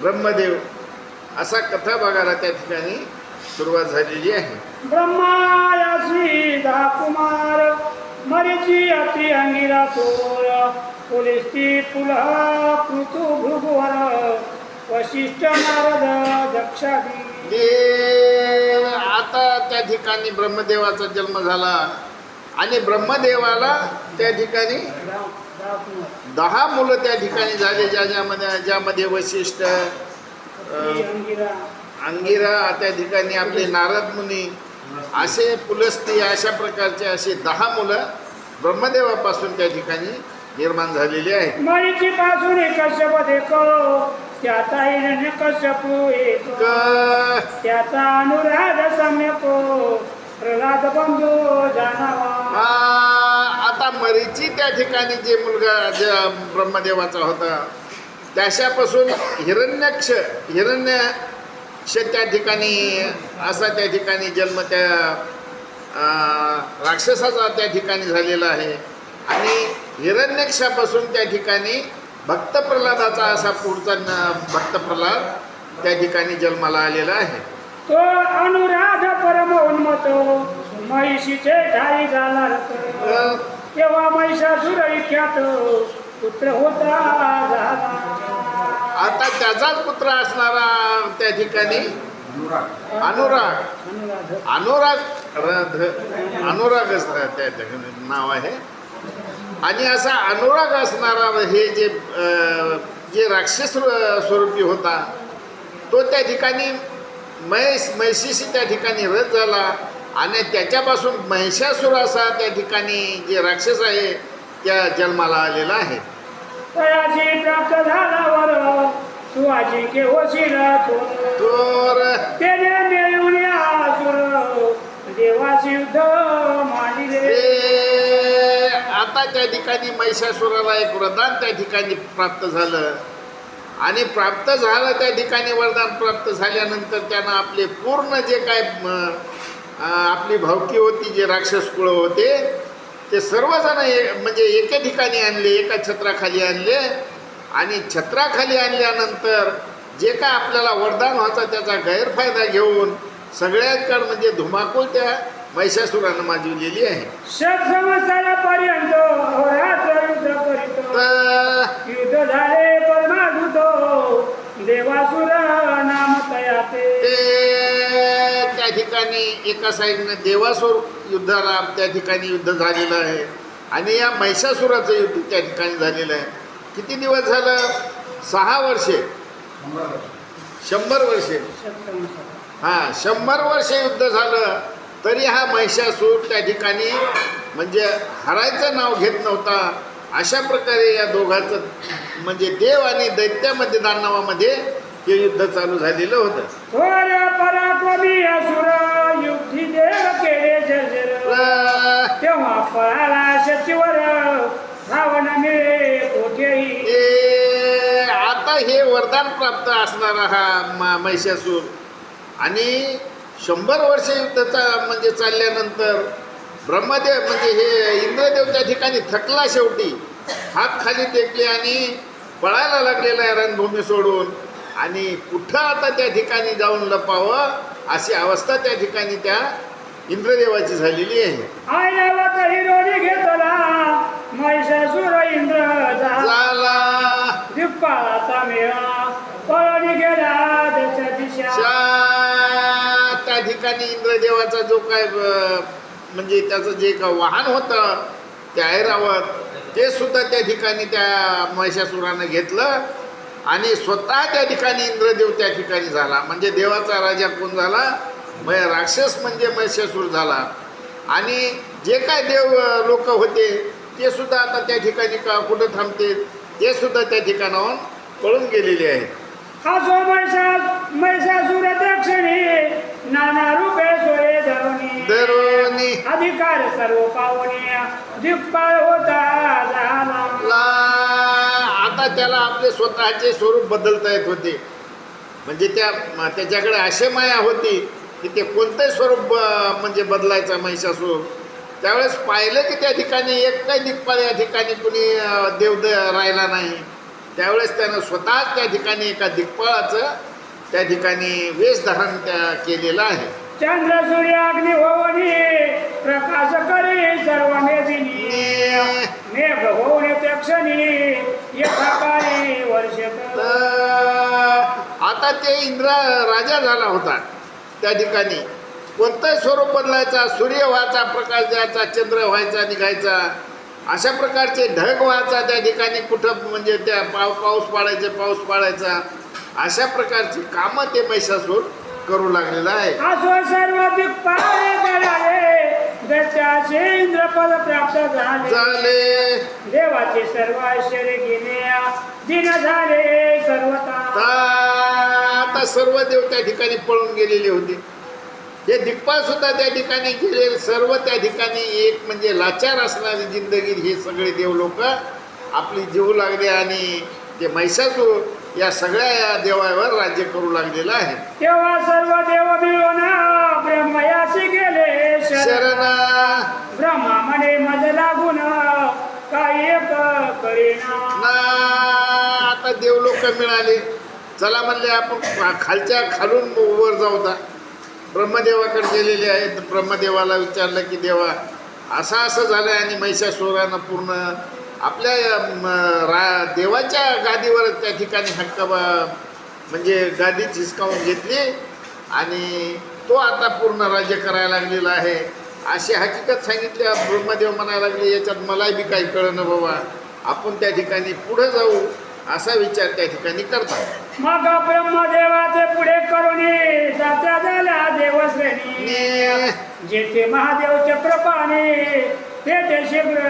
ब्रह्मदेव असा कथा बघायला त्या ठिकाणी सुरुवात झालेली आहे. ब्रह्मायासी दहा कुमार मरीची अति अंगिरा थोर पुलिस्ती पुलह पृथु भृगुवर वशिष्ठ नारद दक्षादी. देव आता त्या ठिकाणी ब्रह्मदेवाचा जन्म झाला. आणि ब्रह्मदेवाला त्या ठिकाणी दहा मुलं त्या ठिकाणी झाले ज्या ज्यामध्ये ज्यामध्ये वशिष्ठ अंगिरा त्या ठिकाणी आपले नारद मुनी असे पुलस्ती अशा प्रकारचे असे दहा मुलं ब्रह्मदेवापासून त्या ठिकाणी निर्माण झालेली आहेत. मरीची पासून कश्यप देखो त्याचा हिरण्य कश्यप एक त्याचा अनुराध सम्यको प्रल्हाद बंधू जाणावा आता मरीची त्या ठिकाणी जे मुलगा जे ब्रह्मदेवाचा होता त्याच्यापासून हिरण्यक्ष हिरण्यक्ष त्या ठिकाणी असा त्या ठिकाणी जन्म त्या राक्षसाचा त्या ठिकाणी झालेला आहे. आणि हिरण्यक्षापासून त्या ठिकाणी भक्त प्रल्हादाचा असा पुढचा न- भक्त प्रल्हाद त्या ठिकाणी जन्माला आलेला आहे. तो अनुराध परम उन्मत महिषीचे ठाई. अ, तेव्हा महिषासुर विख्यात पुत्र होता आता त्याचाच पुत्र असणारा त्या ठिकाणी अनुराग. अनुराग. रथ अनुरागच त्या ठिकाणी नाव आहे. आणि असा अनुराग असणारा हे जे जे राक्षस स्व- स्वरूपी होता तो त्या ठिकाणी महेश महिषीशी त्या ठिकाणी रथ झाला आणि त्याच्यापासून महिषासुर असा त्या ठिकाणी जे राक्षस आहे त्या जन्माला आलेला आहे. प्राप्त. तर. मिळून असुर देवाची युद्ध मांडिले. आता त्या ठिकाणी महिषासुराला एक वरदान त्या ठिकाणी प्राप्त झालं. आणि प्राप्त झालं त्या ठिकाणी वरदान प्राप्त झाल्यानंतर त्यानं आपले पूर्ण जे काय म, आपली भावकी होती जे राक्षस कुळ होते ते सर्वजण ए- म्हणजे एके ठिकाणी आणले एका छत्राखाली आणले. आणि छत्राखाली आणल्यानंतर जे काय आपल्याला वरदान होता त्याचा गैरफायदा घेऊन सगळ्यांकडे म्हणजे धुमाकूळ त्या महिषासुरानं माजवलेली आहे. एका साईडनं देवासूर युद्धाला त्या ठिकाणी युद्ध झालेलं आहे. आणि या महिषासुराचं युद्ध त्या ठिकाणी झालेलं आहे. किती दिवस झालं? सहा वर्षे. शंभर वर्षे. हां शंभर वर्षे युद्ध झालं तरी हा महिषासूर त्या ठिकाणी म्हणजे हरायचं नाव घेत नव्हता. अशा प्रकारे या दोघांचं म्हणजे देव आणि दैत्यामध्ये दानवामध्ये हे युद्ध चालू झालेलं होतं. तेव्हा पळाला शचिवर रावण मिळे कोठेही. आता हे वरदान प्राप्त असणारा हा म- महिषासूर. आणि शंभर वर्ष युद्धाचा म्हणजे चालल्यानंतर ब्रह्मदेव म्हणजे हे इंद्रदेव त्या ठिकाणी थकला शेवटी. हात खाली टेकले आणि पळायला लागलेला आहे रणभूमी सोडून. आणि कुठं आता त्या ठिकाणी जाऊन लपावं अशी अवस्था त्या ठिकाणी त्या इंद्रदेवाची झालेली आहे. आयनावत हिरोनी घेतला. महिषासुर इंद्र झाला झाला. दिप्पाळाचा मेळा. पळणी गेला त्याच्या दिशा. शा- त्या ठिकाणी इंद्रदेवाचा जो काय अ, म्हणजे त्याचं जे का वाहन होतं ते ऐरावत ते सुद्धा त्या ठिकाणी त्या महिषासुरानं घेतलं आणि स्वतः त्या ठिकाणी इंद्रदेव त्या ठिकाणी झाला. म्हणजे देवाचा राजा कोण झाला? मग राक्षस म्हणजे महिषासूर झाला. आणि जे काय देव लोक होते ते सुद्धा आता त्या ठिकाणी का कुठं थांबते ते सुद्धा त्या ठिकाणाहून पळून गेलेले आहेत. असो महिषा महिषासुर दक्षिणी नाना रूपे सोये धरुणी. दरोनी अधिकार सर्व पावणे दिप्पाळ होता झाला आता त्याला आपले स्वतःचे स्वरूप बदलता येत होते. म्हणजे त्या त्याच्याकडे अशी माया होती. की ते कोणतंही स्वरूप म्हणजे बदलायचा महिषासूर त्यावेळेस पाहिलं की त्या ठिकाणी एक काही दिग्पाळ या ठिकाणी कुणी अं, देव द- राहिला नाही. त्यावेळेस त्यानं स्वतःच त्या ठिकाणी एका दिग्पाळाचं त्या ठिकाणी वेश धारण त्या केलेलं आहे. चंद्र सूर्य अग्नी होऊनी प्रकाश करी सर्व मेदिनी मेघ होऊन त्या क्षणी तर आता ते इंद्र राजा झाला होता. त्या ठिकाणी. कोणतं स्वरूप बदलायचा सूर्य व्हायचा प्रकाश द्यायचा चंद्र व्हायचा निघायचा अशा प्रकारचे ढग व्हायचा त्या ठिकाणी कुठं म्हणजे त्या पाव पाऊस पाडायचे पाऊस पाडायचा अशा प्रकारची कामं ते महिषासूर करू लागलेलं आहे. असो सर्व इंद्रपद प्राप्त झाले. झाले. देवाचे सर्व ऐश्वर्य घेणे दिन झाले सर्वता सर्व देव त्या ठिकाणी पळून गेलेले होते. हे दिग्पाल सुद्धा त्या ठिकाणी गेले. सर्व त्या ठिकाणी एक म्हणजे लाचार असणारी जिंदगी हे सगळे देव लोक आपली जीव लागले आणि ते महिषासूर या सगळ्या या देवावर राज्य करू लागलेलं आहे. तेव्हा सर्व देव मिळून ब्रह्मयाशी गेले. शरण. ब्रह्मा म्हणे मज लागून एक करीना ना आता देव लोक मिळाले. चला म्हणले आपण खालच्या खालून वर जाऊ दा. ब्रह्मदेवाकडे गेलेले आहेत. ब्रह्मदेवाला विचारलं की देवा असं असं झालं आहे आणि महिषासुरानं पूर्ण आपल्या रा देवाच्या गादीवर त्या ठिकाणी हक्क म्हणजे गादीच हिसकावून घेतली आणि तो आता पूर्ण राज्य करायला लागलेला आहे. अशी हकीकत सांगितली. ब्रह्मदेव म्हणायला लागले याच्यात मलाही बी काही कळणं बाबा. आपण त्या ठिकाणी पुढं जाऊ असा विचार त्या ठिकाणी करतात. मग ब्रह्मदेवाचे पुढे करुणी जात्या झाल्या देवश्रेणी. जेथे महादेव चक्रपाणी तेथे शीघ्र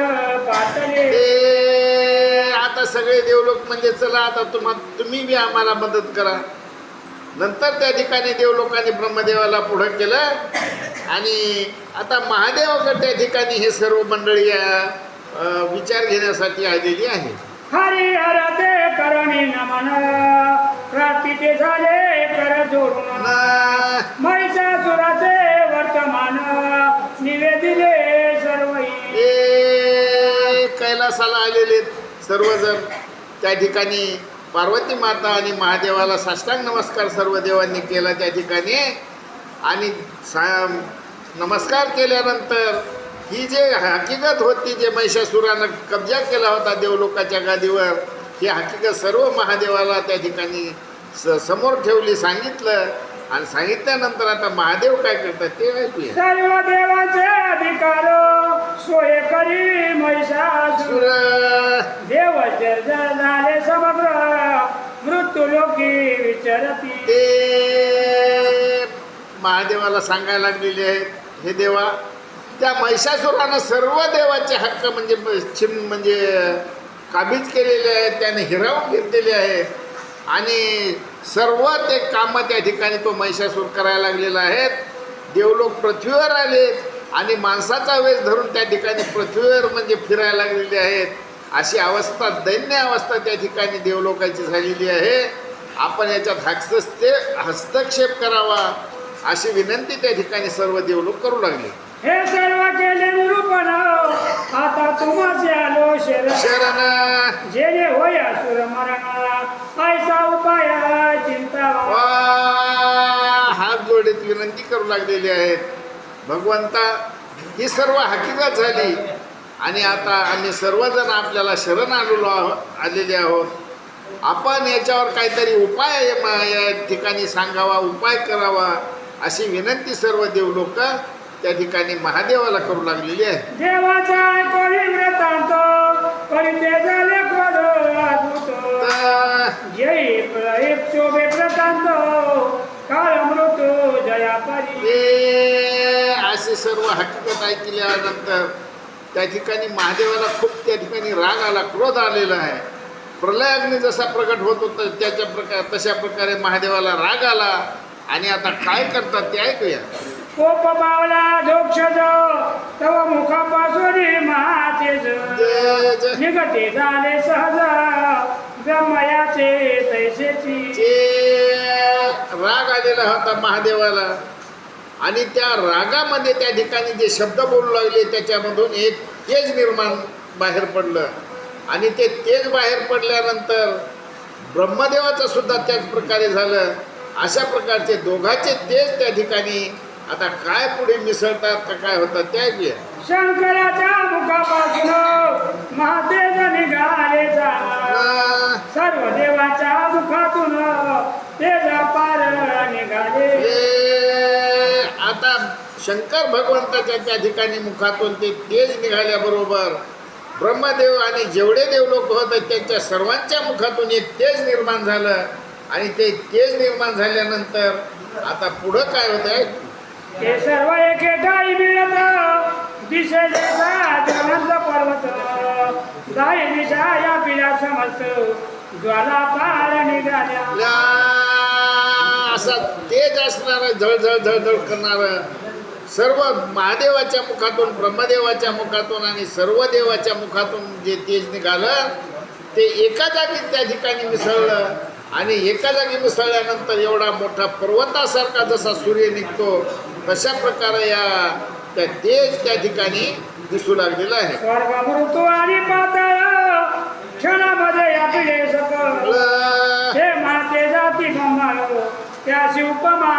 पातले. आता सगळे देवलोक म्हणजे चला आता तुम्हा तुम्ही बी आम्हाला मदत करा. नंतर त्या ठिकाणी देवलोकांनी ब्रह्मदेवाला पुढं केलं. आणि आता महादेवाकडे त्या ठिकाणी हे सर्व मंडळी विचार घेण्यासाठी आलेली आहे हरी हर ते करुणी नमन. प्राप्ती ते झाले कर जोडून. महिषासुराचे वर्तमान. निवेदिले सर्वही. हे कैलासाला आलेले सर्वजण त्या ठिकाणी पार्वती माता आणि महादेवाला साष्टांग नमस्कार सर्व देवांनी केला त्या ठिकाणी. आणि सा नमस्कार केल्यानंतर ही जे हकीकत होती जे महिषासुरानं कब्जा केला होता देवलोकाच्या गादीवर ही हकीकत सर्व महादेवाला त्या ठिकाणी स समोर ठेवली सांगितलं. आणि सांगितल्यानंतर आता महादेव काय करतात ते ऐकूया. सर्व देवाचे अधिकार सोय करी महिषासुर. सुर. देव झाले समग्र मृत्यू लोकी विचरती. ते महादेवाला सांगायला लागलेले आहेत हे देवा त्या महिषासुरानं सर्व देवाचे हक्क म्हणजे छिन म्हणजे काबीज केलेले आहेत त्याने हिरावून घेतलेले आहे. आणि सर्व ते कामं त्या ठिकाणी तो महिषासूर करायला लागलेला आहेत. देवलोक पृथ्वीवर आले आणि माणसाचा वेश धरून त्या ठिकाणी पृथ्वीवर म्हणजे फिरायला लागलेले आहेत. अशी अवस्था दैन्य अवस्था त्या ठिकाणी देवलोकाची झालेली आहे. आपण याच्यात हस्तस्ते हस्तक्षेप करावा अशी विनंती त्या ठिकाणी सर्व देवलोक करू लागले. हे सर्व केले निरूपण. आता तुम्हाचे आलो शरण. शरण. जेणे होय असुर मरण ऐसा उपाय चिंता हात जोडीत विनंती करू लागलेली आहेत. भगवंता ही सर्व हकीकत झाली. आणि आता आम्ही सर्वजण आपल्याला शरण आलेलो आहो आलेले आहोत. आपण याच्यावर काहीतरी उपाय या ठिकाणी सांगावा उपाय करावा अशी विनंती सर्व देवलोक. त्या ठिकाणी महादेवाला करू लागलेली आहे. देवाचा कोणी व्रतांत करीते झाले क्रोध अद्भुत. तर जय एक शोभे प्रतांत काळ मृत्यू जया परी. ते असे सर्व हकीकत ऐकल्यानंतर त्या ठिकाणी महादेवाला खूप त्या ठिकाणी राग आला क्रोध आलेला आहे. प्रलय अग्नी जसा प्रकट होत होता त्याच्या प्रकार तशा प्रकारे महादेवाला राग आला. आणि आता काय करतात ते ऐकूया. कोप पावला दोक्षज तव मुखापासून महातेज निगते झाले सहज ब्रह्मयाचे तैसेची. राग आलेला होता महादेवाला आणि त्या रागामध्ये त्या ठिकाणी जे शब्द बोलू लागले त्याच्यामधून एक तेज निर्माण बाहेर पडलं. आणि ते तेज बाहेर पडल्यानंतर ब्रह्मदेवाचं सुद्धा त्याच प्रकारे झालं. अशा प्रकारचे दोघांचे तेज त्या ठिकाणी आता काय पुढे मिसळतात का काय होतात ते ऐकूया. शंकराच्या मुखापासून महादेव निघाले सर्व देवाच्या मुखातून तेजा पार निघाले. आता शंकर भगवंताच्या त्या ठिकाणी मुखातून ते तेज निघाल्याबरोबर ब्रह्मदेव आणि जेवढे देव लोक होते त्यांच्या सर्वांच्या मुखातून एक तेज निर्माण झालं. आणि ते तेज निर्माण झाल्यानंतर आता पुढं काय होत आहे ते सर्व एके गाई मिळत दिशे जसा ज्वलंत पर्वत. दाई दिशा या पिला समजत ज्वाला पार निघाल्या. असा तेज असणारं झळझळ झळझळ करणारं सर्व महादेवाच्या मुखातून ब्रह्मदेवाच्या मुखातून आणि सर्व देवाच्या मुखातून जे तेज निघालं ते एका जागी त्या ठिकाणी मिसळलं. आणि एका जागी मिसळल्यानंतर एवढा मोठा पर्वतासारखा जसा सूर्य निघतो तशा प्रकारे या त्या तेज त्या ठिकाणी दिसू लागलेला आहे. आणि पाताळ क्षणामध्ये या पिढे सकळ हे माते जाती गंगाळ त्याची उपमा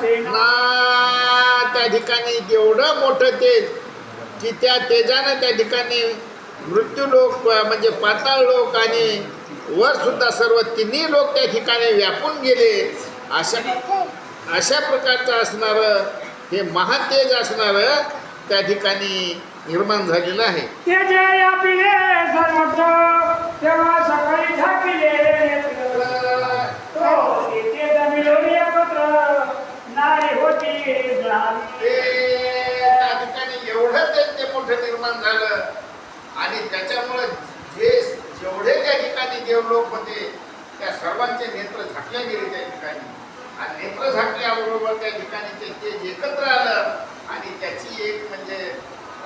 सेना ना त्या ठिकाणी एवढं मोठं तेज की त्या तेजानं त्या ठिकाणी मृत्यू लोक म्हणजे पाताळ लोक आणि वर सुद्धा सर्व तिन्ही लोक त्या ठिकाणी व्यापून गेले. अशा अशा प्रकारचं असणारं हे महातेज असणारं त्या ठिकाणी निर्माण झालेलं आहे. त्या ठिकाणी एवढं ते मोठं निर्माण झालं आणि त्याच्यामुळे ठिकाणी देवलोक होते त्या सर्वांचे नेत्र झाकले गेले त्या ठिकाणी. आणि नेत्र झाकल्याबरोबर त्या ठिकाणी ते तेज एकत्र आलं आणि त्याची एक म्हणजे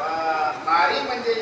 अं, नारी म्हणजे